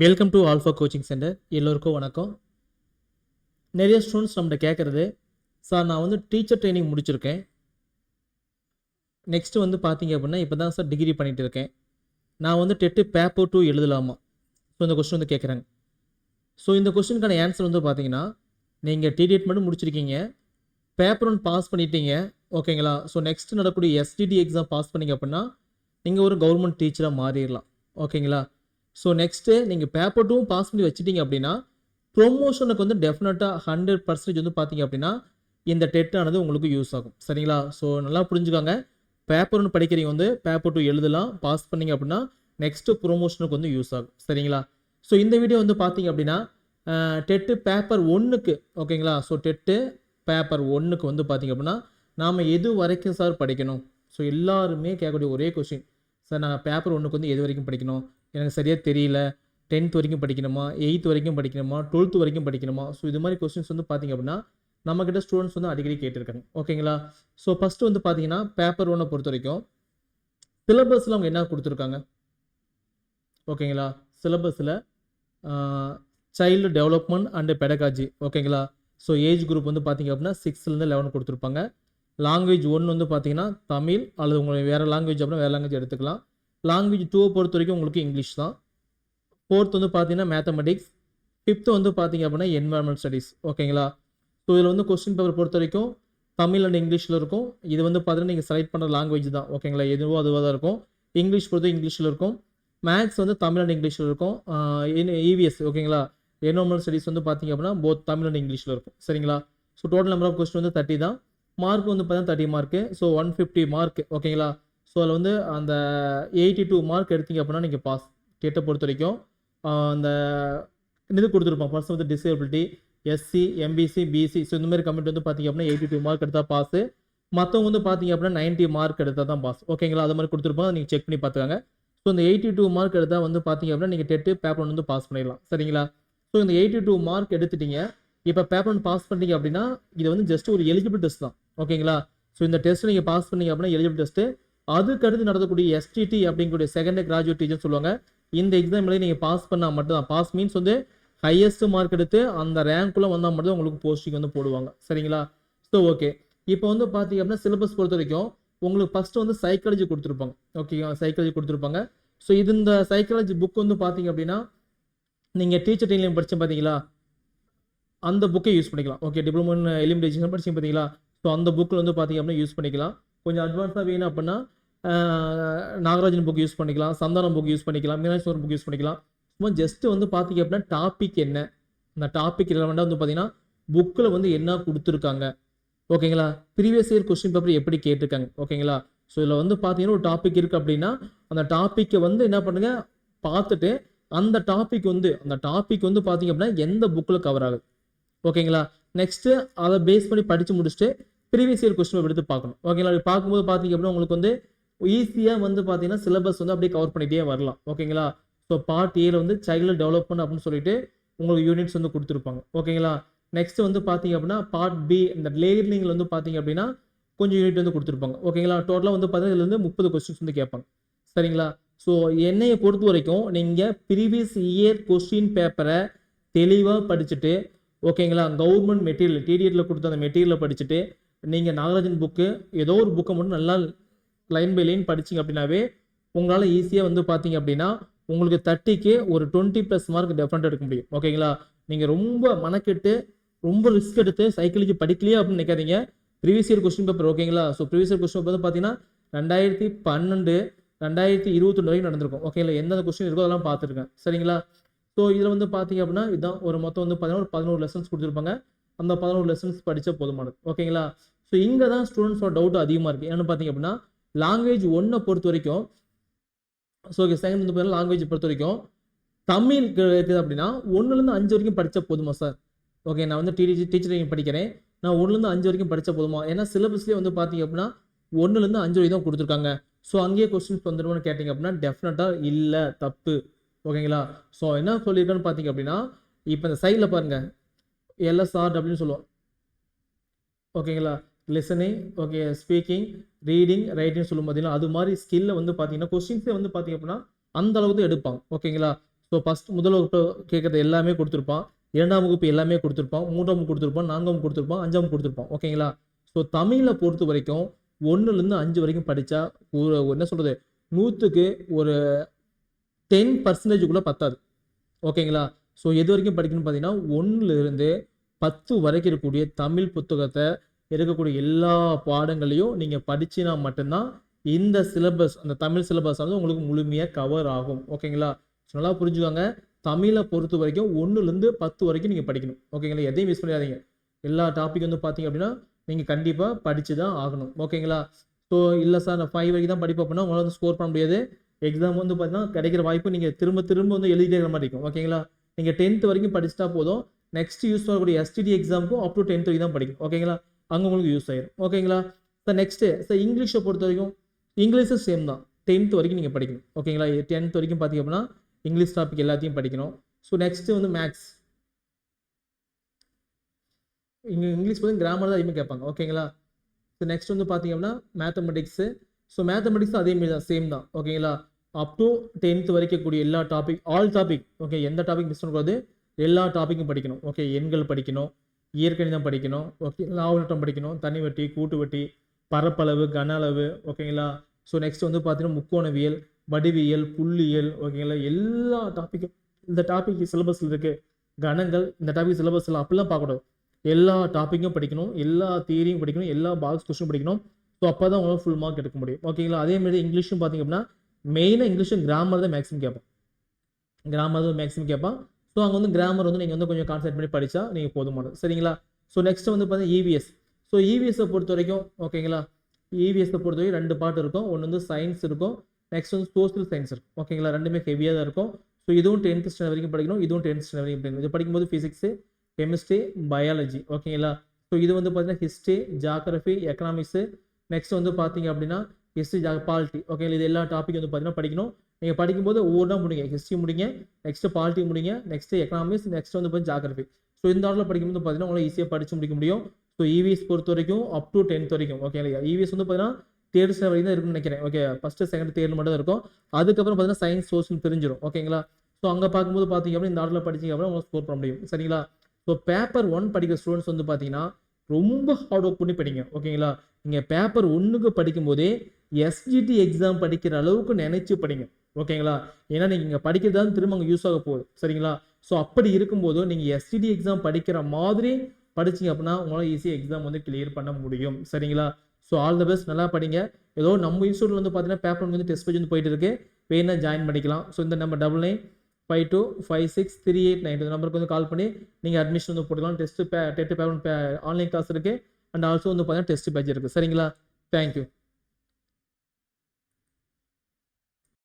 Welcome to Alpha coaching centre எல்லோருக்கும் வணக்கம். நிறைய ஸ்டூடெண்ட்ஸ் நம்மகிட்ட கேட்குறது சார் நான் வந்து டீச்சர் ட்ரைனிங் முடிச்சிருக்கேன். நெக்ஸ்ட்டு வந்து பார்த்தீங்க அப்படின்னா இப்போ தான் சார் டிகிரி பண்ணிட்டு இருக்கேன். நான் வந்து டெட்டு பேப்பர் டூ எழுதலாமா? ஸோ இந்த கொஸ்டின் வந்து கேட்குறாங்க ஸோ இந்த கொஸ்டினுக்கான ஆன்சர் வந்து பார்த்தீங்கன்னா நீங்கள் டிடிஎட் மட்டும் முடிச்சிருக்கீங்க. பேப்பர் ஒன் பாஸ் பண்ணிட்டீங்க. ஓகேங்களா ஸோ நெக்ஸ்ட் நடக்கூடிய எஸ்டிடி எக்ஸாம் பாஸ் பண்ணிங்க அப்படின்னா நீங்கள் ஒரு கவர்மெண்ட் டீச்சராக மாறிடலாம். ஓகேங்களா ஸோ நெக்ஸ்ட்டு நீங்கள் பேப்பர் டூவும் பாஸ் பண்ணி வச்சுட்டீங்க அப்படின்னா ப்ரொமோஷனுக்கு வந்து டெஃபினட்டாக ஹண்ட்ரட் பர்சன்டேஜ் வந்து பார்த்தீங்க அப்படின்னா இந்த டெட்டானது உங்களுக்கு யூஸ் ஆகும். சரிங்களா? ஸோ நல்லா புரிஞ்சுக்கோங்க. பேப்பர் ஒன்று படிக்கிறீங்க வந்து பேப்பர் டூ எழுதலாம் பாஸ் பண்ணீங்க அப்படின்னா நெக்ஸ்ட்டு ப்ரொமோஷனுக்கு வந்து யூஸ் ஆகும். சரிங்களா? ஸோ இந்த வீடியோ வந்து பார்த்தீங்க அப்படின்னா டெட்டு பேப்பர் ஒன்றுக்கு ஓகேங்களா ஸோ டெட்டு பேப்பர் ஒன்றுக்கு வந்து பார்த்தீங்க அப்படின்னா நாம் எது வரைக்கும் சார் படிக்கணும்? ஸோ எல்லாருமே கேட்கக்கூடிய ஒரே கொஸ்டின் சார் நாங்கள் பேப்பர் ஒன்றுக்கு வந்து எது வரைக்கும் படிக்கணும்? எனக்கு சரியாக தெரியல. டென்த் வரைக்கும் படிக்கணுமா? எயித் வரைக்கும் படிக்கணுமா? டுவெல்த் வரைக்கும் படிக்கணுமா? ஸோ இது மாதிரி கொஸ்டின்ஸ் வந்து பார்த்தீங்க அப்படின்னா நம்மக்கிட்ட ஸ்டூடெண்ட்ஸ் வந்து அடிக்கடி கேட்டிருக்காங்க. ஓகேங்களா ஸோ ஃபஸ்ட்டு வந்து பார்த்தீங்கன்னா பேப்பர் ஒன்னை பொறுத்த வரைக்கும் சிலபஸில் அவங்க என்ன கொடுத்துருக்காங்க? ஓகேங்களா சிலபஸில் சைல்டு டெவலப்மெண்ட் அண்டு பெடகாஜி ஓகேங்களா ஸோ ஏஜ் குரூப் வந்து பார்த்தீங்க அப்படின்னா சிக்ஸ்லேருந்து லெவன் கொடுத்துருப்பாங்க. லாங்குவேஜ் ஒன்று வந்து பார்த்தீங்கன்னா தமிழ் அல்லது உங்களுக்கு வேறு லாங்குவேஜ் அப்படின்னா வேறு லாங்குவேஜ் எடுத்துக்கலாம். லாங்குவேஜ் டூவை பொறுத்த வரைக்கும் உங்களுக்கு இங்கிலீஷ் தான். ஃபோர்த் வந்து பார்த்தீங்கன்னா மேத்தமெட்டிக்ஸ் ஃபிஃப்த்து வந்து பார்த்தீங்க அப்படின்னா என்வரான்மெண்ட் ஸ்டடீஸ் ஓகேங்களா ஸோ இதில் வந்து கொஸ்டின் பேப்பர் பொறுத்த வரைக்கும் தமிழ் அண்ட் இங்கிலீஷில் இருக்கும். இது வந்து பார்த்தீங்கன்னா நீங்கள் செலக்ட் பண்ணுற லாங்குவேஜ் தான். ஓகேங்களா எதுவோ அதுவாக தான் இருக்கும். இங்கிலீஷ் பொறுத்த இங்கிலீஷில் இருக்கும். மேக்ஸ் வந்து தமிழ் அண்ட் இங்கிலீஷில் இருக்கும். இவிஎஸ் ஓகேங்களா என்வரான்மெண்ட் ஸ்டடீஸ் வந்து பார்த்தீங்க அப்படின்னா போத் தமிழ் அண்ட் இங்கிலீஷில் இருக்கும். சரிங்களா? So total number of question வந்து தேர்ட்டி தான். மார்க் வந்து பார்த்தீங்கன்னா thirty mark so one fifty mark ஓகேங்களா ஸோ அதில் வந்து அந்த எயிட்டி டூ மார்க் எடுத்தீங்க அப்படின்னா நீங்கள் பாஸ் டெட்டை பொறுத்த வரைக்கும் அந்த இது கொடுத்துருப்பான் பர்சன் வந்து disability SC MBC BC so இந்த மாதிரி கமெண்ட் வந்து பார்த்தீங்க அப்படின்னா எயிட்டி டூ மார்க் எடுத்தால் பாஸ் மற்றவங்க வந்து பார்த்தீங்க அப்படின்னா நைன்ட்டி மார்க் எடுத்தால் தான் பாஸ் ஓகேங்களா அது மாதிரி கொடுத்துருப்போம் நீங்கள் செக் பண்ணி பார்த்துக்காங்க ஸோ இந்த எயிட்டி டூ மார்க் எடுத்தால் வந்து பார்த்தீங்க அப்படின்னா நீங்கள் டெட்டு பேப்பர் வந்து பாஸ் பண்ணிடலாம். சரிங்களா? ஸோ இந்த எயிட்டி டூ மார்க் எடுத்துட்டீங்க. இப்போ பேப்பர் ஒன் பாஸ் பண்ணீங்க அப்படின்னா இது வந்து ஜஸ்ட் ஒரு எலிஜிபிள் டெஸ்ட் தான். ஓகேங்களா ஸோ இந்த டெஸ்ட் நீங்கள் பாஸ் பண்ணீங்க அப்படின்னா எலிஜிபிள் டெஸ்ட்டு அதுக்கு அடுத்து நடத்தக்கூடிய எஸ்டிடி அப்படிங்கக்கூடிய செகண்ட் கிராஜுவேட் டீச்சர் சொல்லுவாங்க. இந்த எக்ஸாம்லேயே நீங்கள் பாஸ் பண்ணால் மட்டும்தான். பாஸ் மீன்ஸ் வந்து ஹையஸ்ட் மார்க் எடுத்து அந்த ரேங்க்குள்ளே வந்தால் மட்டும்தான் உங்களுக்கு போஸ்டிங் வந்து போடுவாங்க. சரிங்களா? ஸோ ஓகே இப்போ வந்து பார்த்தீங்க அப்படின்னா சிலபஸ் பொறுத்த வரைக்கும் உங்களுக்கு ஃபஸ்ட்டு வந்து சைக்காலஜி கொடுத்துருப்பாங்க. ஓகேங்களா சைக்காலஜி கொடுத்துருப்பாங்க. ஸோ இது இந்த சைக்காலஜி புக் வந்து பார்த்தீங்க அப்படின்னா நீங்கள் டீச்சர் ட்ரெயினிங் படிச்சு பார்த்தீங்களா அந்த புக்கை யூஸ் பண்ணிக்கலாம். ஓகே டிப்ளமோ இன் எலிமினேஷன் பார்த்தீங்களா ஸோ அந்த புக்கில் வந்து பார்த்தீங்க அப்படின்னா யூஸ் பண்ணிக்கலாம். கொஞ்சம் அட்வான்ஸாக வேணும் அப்படின்னா நாகராஜன் புக் யூஸ் பண்ணிக்கலாம் சந்தானம் புக் யூஸ் பண்ணிக்கலாம் மீனாட்சி புக் யூஸ் பண்ணிக்கலாம். சும்மா ஜஸ்ட்டு வந்து பார்த்தீங்க அப்படின்னா டாபிக் என்ன? அந்த டாபிக் ரிலவெண்ட்டாக வந்து பார்த்தீங்கன்னா புக்கில் வந்து என்ன கொடுத்துருக்காங்க? ஓகேங்களா? ப்ரீவியஸ் இயர் கொஸ்டின் பேப்பர் எப்படி கேட்டிருக்காங்க? ஓகேங்களா? ஸோ இதில் வந்து பார்த்தீங்கன்னா ஒரு டாபிக் இருக்குது அப்படின்னா அந்த டாப்பிக்கை வந்து என்ன பண்ணுங்கள் பார்த்துட்டு அந்த டாபிக் வந்து அந்த டாபிக் வந்து பார்த்தீங்க அப்படின்னா எந்த புக்கில் கவர் ஆகுது? ஓகேங்களா? நெக்ஸ்ட்டு அதை பேஸ் பண்ணி படித்து முடிச்சுட்டு ப்ரீவியஸ் இயர் கொஸ்டின் பேப்பர் எடுத்து பார்க்கணும். ஓகேங்களா? அப்படி பார்க்கும்போது பார்த்தீங்க அப்படின்னா உங்களுக்கு வந்து ஈஸியாக வந்து பார்த்தீங்கன்னா சிலபஸ் வந்து அப்படியே கவர் பண்ணிகிட்டே வரலாம். ஓகேங்களா ஸோ பார்ட் ஏல வந்து சைல்டு டெவலப்மெண்ட் அப்படின்னு சொல்லிட்டு உங்களுக்கு யூனிட்ஸ் வந்து கொடுத்துருப்பாங்க. ஓகேங்களா நெக்ஸ்ட் வந்து பார்த்தீங்க அப்படின்னா பார்ட் பி இந்த லேர்னிங்கில் வந்து பார்த்தீங்க அப்படின்னா கொஞ்சம் யூனிட் வந்து கொடுத்துருப்பாங்க. ஓகேங்களா டோட்டலாக வந்து பார்த்தீங்கன்னா இதுலேருந்து வந்து முப்பது கொஸ்டின்ஸ் வந்து கேட்பாங்க. சரிங்களா? ஸோ என்னையை பொறுத்த வரைக்கும் நீங்கள் ப்ரீவியஸ் இயர் கொஸ்டின் பேப்பரை தெளிவாக படிச்சுட்டு ஓகேங்களா கவர்மெண்ட் மெட்டீரியல் டிடிஎட்டில் கொடுத்த அந்த மெட்டீரியலை படிச்சுட்டு நீங்கள் நாகராஜன் புக்கு ஏதோ ஒரு புக்கை மட்டும் நல்லா லைன் பை லைன் படிச்சிங்க அப்படின்னாவே உங்களால் ஈஸியாக வந்து பார்த்தீங்க அப்படின்னா உங்களுக்கு தேர்ட்டிக்கு ஒரு டுவெண்ட்டி ப்ளஸ் மார்க் டெஃபரெண்ட் எடுக்க முடியும். ஓகேங்களா நீங்கள் ரொம்ப மனக்கெட்டு ரொம்ப ரிஸ்க் எடுத்து சைக்கிளுக்கு படிக்கலையே அப்படின்னு நினைக்காதீங்க. ப்ரீவியஸ் இயர் கொஸ்டின் பேப்பர் ஓகேங்களா so previous year question paper வந்து பார்த்தீங்கன்னா ரெண்டாயிரத்தி பன்னெண்டு ரெண்டாயிரத்தி இருபத்தொன்று வரைக்கும் நடந்திருக்கும். ஓகேங்களா எந்தெந்த கொஸ்டின் இருக்கோ அதெல்லாம் பார்த்துருக்கேன் சரிங்களா? ஸோ இதில் வந்து பார்த்தீங்க அப்படின்னா இதுதான் ஒரு மொத்தம் வந்து பார்த்தீங்கன்னா ஒரு பதினோரு லெசன்ஸ் கொடுத்துருப்பாங்க. அந்த பதினோரு லெசன்ஸ் படித்தா போதுமானது. ஓகேங்களா ஸோ இங்கே தான் ஸ்டூடெண்ட்ஸோட டவுட் அதிகமாக இருக்குது என்னென்னு பார்த்தீங்க அப்படின்னா லாங்குவேஜ் ஒன்றை பொறுத்த வரைக்கும் ஸோ ஓகே செகண்ட் வந்து பார்த்தீங்கன்னா லாங்குவேஜ் பொறுத்த வரைக்கும் தமிழ் இருக்குது அப்படின்னா ஒன்றுலேருந்து அஞ்சு வரைக்கும் படித்தா போதுமா சார் ஓகே நான் வந்து டிடி டீச்சர் ட்ரைனிங் படிக்கிறேன். நான் ஒன்றுலேருந்து அஞ்சு வரைக்கும் படித்தா போதுமா? ஏன்னா சிலபஸ்லேயே வந்து பார்த்தீங்க அப்படின்னா ஒன்றுலேருந்து அஞ்சு வரைக்கும் தான் கொடுத்துருக்காங்க. ஸோ அங்கேயே கொஸ்டின்ஸ் வந்துடும்னு கேட்டிங்க அப்படின்னா டெஃபினட்டாக இல்லை தப்பு. ஓகேங்களா ஸோ என்ன சொல்லியிருக்கேன்னு பார்த்தீங்க அப்படின்னா இப்போ இந்த சைடில் பாருங்கள் எல்எஸ்ஆர் அப்படின்னு சொல்லுவோம். ஓகேங்களா listening okay speaking reading writing சொல்லும் பார்த்தீங்கன்னா அது மாதிரி ஸ்கில்ல வந்து பார்த்தீங்கன்னா கொஸ்டின்ஸே வந்து பார்த்தீங்க அப்படின்னா அந்த அளவுக்கு எடுப்பாங்க ஓகேங்களா ஸோ ஃபஸ்ட் முதல் வகுப்பு கேட்குறது எல்லாமே கொடுத்துருப்பான். இரண்டாம் வகுப்பு எல்லாமே கொடுத்துருப்பான். மூன்றாம் வகுப்பு கொடுத்துருப்பான். நான்காம் கொடுத்துருப்பான். அஞ்சாம் கொடுத்துருப்பான். ஓகேங்களா ஸோ தமிழில் பொறுத்த வரைக்கும் ஒன்றுலேருந்து அஞ்சு வரைக்கும் படித்தா ஒரு என்ன சொல்கிறது நூற்றுக்கு ஒரு டென் பர்சன்டேஜுக்குள்ளே பத்தாது. ஓகேங்களா ஸோ எது வரைக்கும் படிக்கணும்னு பார்த்தீங்கன்னா ஒன்றுலேருந்து பத்து வரைக்கும் இருக்கக்கூடிய தமிழ் புத்தகத்தை இருக்கக்கூடிய எல்லா பாடங்களையும் நீங்கள் படிச்சினா மட்டும்தான் இந்த சிலபஸ் அந்த தமிழ் சிலபஸ் வந்து உங்களுக்கு முழுமையாக கவர் ஆகும். ஓகேங்களா நல்லா புரிஞ்சுக்கோங்க. தமிழை பொறுத்த வரைக்கும் ஒன்றுலேருந்து பத்து வரைக்கும் நீங்கள் படிக்கணும். ஓகேங்களா எதையும் மிஸ் பண்ணிடாதீங்க எல்லா டாபிக் வந்து பார்த்தீங்க அப்படின்னா நீங்கள் கண்டிப்பாக படித்து தான் ஆகணும் ஓகேங்களா ஸோ இல்லை சார் நான் ஃபைவ் வரைக்கும் தான் படிப்பேன் அப்படின்னா உங்களால் வந்து ஸ்கோர் பண்ண முடியாது. எக்ஸாம் வந்து பார்த்தீங்கன்னா கிடைக்கிற வாய்ப்பு நீங்கள் திரும்ப திரும்ப வந்து எழுதிட்டே இருக்கிற மாதிரி இருக்கும். ஓகேங்களா நீங்கள் டென்த் வரைக்கும் படிச்சுட்டா போதும். நெக்ஸ்ட் யூஸ் பண்ணக்கூடிய எஸ்டிடி எக்ஸாமுக்கும் அப் டு டென்த் வரைக்கும் தான் படிக்கும் ஓகேங்களா அங்கே உங்களுக்கு யூஸ் ஆயிடும் ஓகேங்களா சார் நெக்ஸ்ட்டு சார் இங்கிலீஷை பொறுத்த வரைக்கும் இங்கிலீஷும் சேம் தான். டென்த் வரைக்கும் நீங்கள் படிக்கணும். ஓகேங்களா டென்த் வரைக்கும் பார்த்தீங்க அப்படின்னா இங்கிலீஷ் டாபிக் எல்லாத்தையும் படிக்கணும். ஸோ நெக்ஸ்ட்டு வந்து மேக்ஸ் இங்கே இங்கிலீஷ் வந்து கிராமர் தான் அதிகமாக கேட்பாங்க. ஓகேங்களா ஸோ நெக்ஸ்ட் வந்து பார்த்தீங்க அப்படின்னா மேத்தமெட்டிக்ஸு ஸோ மேத்தமெட்டிக்ஸ் அதேமாரி தான். சேம் தான். ஓகேங்களா அப் டு டென்த் வரைக்கும் கூடிய எல்லா டாபிக் ஆல் டாபிக் ஓகே எந்த டாபிக் மிஸ் பண்ணக்கூடாது எல்லா டாப்பிக்கும் படிக்கணும். ஓகே எண்கள் படிக்கணும். இயற்கணிதம் படிக்கணும் ஓகே லாவலட்டம் படிக்கணும் தனி வட்டி கூட்டு வட்டி பரப்பளவு கன அளவு ஓகேங்களா? ஸோ நெக்ஸ்ட் வந்து பார்த்தீங்கன்னா முக்கோணவியல் வடிவியல் புள்ளியியல் ஓகேங்களா? எல்லா டாப்பிக்கும் இந்த டாபிக் சிலபஸில் இருக்குது கணங்கள் இந்த டாபிக் சிலபஸில் அப்படிலாம் பார்க்கக்கூடாது. எல்லா டாப்பிக்கும் படிக்கணும் எல்லா தியரியும் படிக்கணும் எல்லா பாக்ஸ் கொஸ்டினும் படிக்கணும். ஸோ அப்போ தான் உங்களால் ஃபுல் மார்க் எடுக்க முடியும். ஓகேங்களா? அதே மாதிரி இங்கிலீஷும் பார்த்தீங்க அப்படின்னா மெயினாக இங்கிலீஷும் கிராமர் தான் மேக்ஸிமம் கேட்பான். கிராமர் தான் மேக்ஸிமம் கேட்பான். ஸோ அங்கே வந்து கிராமர் வந்து நீங்கள் வந்து கொஞ்சம் கான்சென்ட் பண்ணி படித்தா நீங்கள் போதுமானது. சரிங்களா? ஸோ நெக்ஸ்ட் வந்து பார்த்தீங்கன்னா இவிஎஸ் ஸோ இவிஎஸை பொறுத்த வரைக்கும் ஓகேங்களா இவிஎஸை பொறுத்த வரைக்கும் ரெண்டு பாட்டு இருக்கும். ஒன்று வந்து சயின்ஸ் இருக்கும். நெக்ஸ்ட் வந்து சோசியல் சயின்ஸ் இருக்கும். ஓகேங்களா ரெண்டுமே ஹெவியாக தான் இருக்கும். ஸோ இதுவும் டென்த் ஸ்டாண்டர்ட் வரைக்கும் படிக்கணும். இதுவும் டென்த் ஸ்டாண்டர்ட் வரைக்கும் படிக்கணும். இது படிக்கும்போது ஃபிசிக்ஸு கெமிஸ்ட்ரி பயாலஜி ஓகேங்களா ஸோ இது வந்து பார்த்தீங்கன்னா ஹிஸ்ட்ரி ஜாகிரஃபி எக்கனாமிக்ஸு நெக்ஸ்ட் வந்து பார்த்தீங்க அப்படின்னா ஹிஸ்ட்ரி ஜா பாலிட்டி ஓகேங்களா இது எல்லா டாபிக் வந்து பார்த்தீங்கன்னா படிக்கணும். நீங்கள் படிக்கும்போது ஒவ்வொன்றா முடிங்க. ஹிஸ்ட்ரி முடிங்க நெக்ஸ்ட்டு பாலிட்டி முடிங்க நெக்ஸ்ட்டு எக்கனாமிக்ஸ் நெக்ஸ்ட் வந்து பார்த்து ஜாகிரபி ஸோ இந்த ஆர்டரில் படிக்கும்போது பார்த்தீங்கன்னா உங்களால் ஈஸியாக படிச்சு முடிக்க முடியும். ஸோ இவிஎஸ் பொறுத்த வரைக்கும் அப் டு டென்த் வரைக்கும். ஓகேங்களா இவிஎஸ் வந்து பார்த்தீங்கன்னா தேர்ட் ஸ்டாண்டர்ட் வரைக்கும் தான் இருக்குன்னு நினைக்கிறேன். ஓகே ஃபஸ்ட்டு செகண்ட் தேர்ட் மட்டும் தான் இருக்கும். அதுக்கப்புறம் பார்த்தீங்கன்னா சயின்ஸ் சோஷியல் தெரிஞ்சிடும் ஓகேங்களா ஸோ அங்கே பார்க்கும்போது பார்த்தீங்க அப்படின்னா இந்த ஆர்டரில் படிச்சிங்க அப்படின்னா உங்களுக்கு ஸ்கோர் பண்ண முடியும். சரிங்களா? ஸோ பேப்பர் ஒன் படிக்கிற ஸ்டூடெண்ட்ஸ் வந்து பார்த்தீங்கன்னா ரொம்ப ஹார்ட் ஒர்க் பண்ணி படிங்க. ஓகேங்களா நீங்கள் பேப்பர் ஒன்றுக்கு படிக்கும்போதே எஸ்ஜிடி எக்ஸாம் படிக்கிற அளவுக்கு நினைச்சு படிங்க. ஓகேங்களா? ஏன்னா நீங்கள் இங்கே படிக்கிறது தான் திரும்ப அங்கே யூஸ் ஆக போகுது. சரிங்களா? ஸோ அப்படி இருக்கும்போது நீங்கள் எஸ்டிடி எக்ஸாம் படிக்கிற மாதிரி படிச்சீங்க அப்படின்னா உங்களால் ஈஸியாக எக்ஸாம் வந்து கிளியர் பண்ண முடியும். சரிங்களா? ஸோ ஆல் த பெஸ்ட் நல்லா படிங்க. ஏதோ நம்ம இன்ஸ்டியூட்டில் வந்து பார்த்தீங்கன்னா பேப்பர் வந்து டெஸ்ட் பேஜ் வந்து போயிட்டு இருக்கு. வேணா ஜாயின் பண்ணிக்கலாம். ஸோ இந்த நம்ம double nine five two five six three eight nine இந்த நம்பருக்கு வந்து கால் பண்ணி நீங்கள் அட்மிஷன் வந்து போட்டுக்கலாம். Test pay TET paper online class இருக்குது அண்ட் ஆல்சோ வந்து பார்த்தீங்கன்னா டெஸ்ட் பேஜ் இருக்குது சரிங்களா? தேங்க்யூ